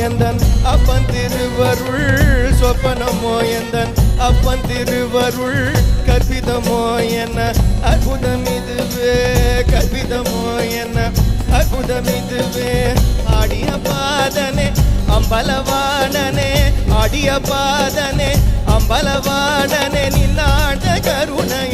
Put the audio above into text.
சொப்பனமோ அப்பன் திருவருள் சொப்பனமோ எந்தன் அப்பன் திருவருள் கற்பிதமோ என்ன அற்புதம் இதுவே கற்பிதமோ என்ன அற்புதம் இதுவே ஆடிய பாதனே அம்பலவாணனே ஆடிய பாதனே அம்பலவாணனே நின்னாட கருணைய